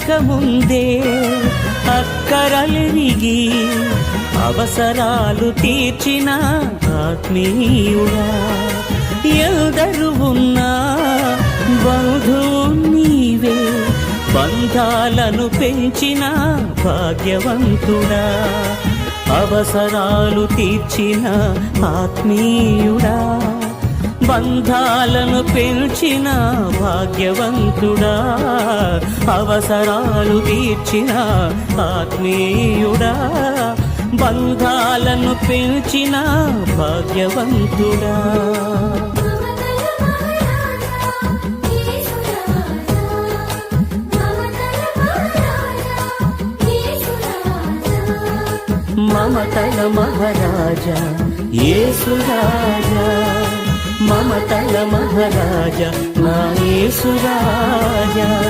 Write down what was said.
పుట్టకముందే అక్కరలిరిగి అవసరాలు తీర్చిన ఆత్మీయుడా. ఎల్దరు ఉన్నా బంధు నీవే బంధాలను పెంచిన భాగ్యవంతుడా. అవసరాలు తీర్చిన ఆత్మీయుడా. బంధాలను పెంచిన భాగ్యవంతుడా అవసరాలు తీర్చిన ఆత్మీయుడా బంధాలను పెంచిన భాగ్యవంతుడా. మమతల మహారాజా యేసురాజా. మమతల మహారాజా నా యేసురాజా.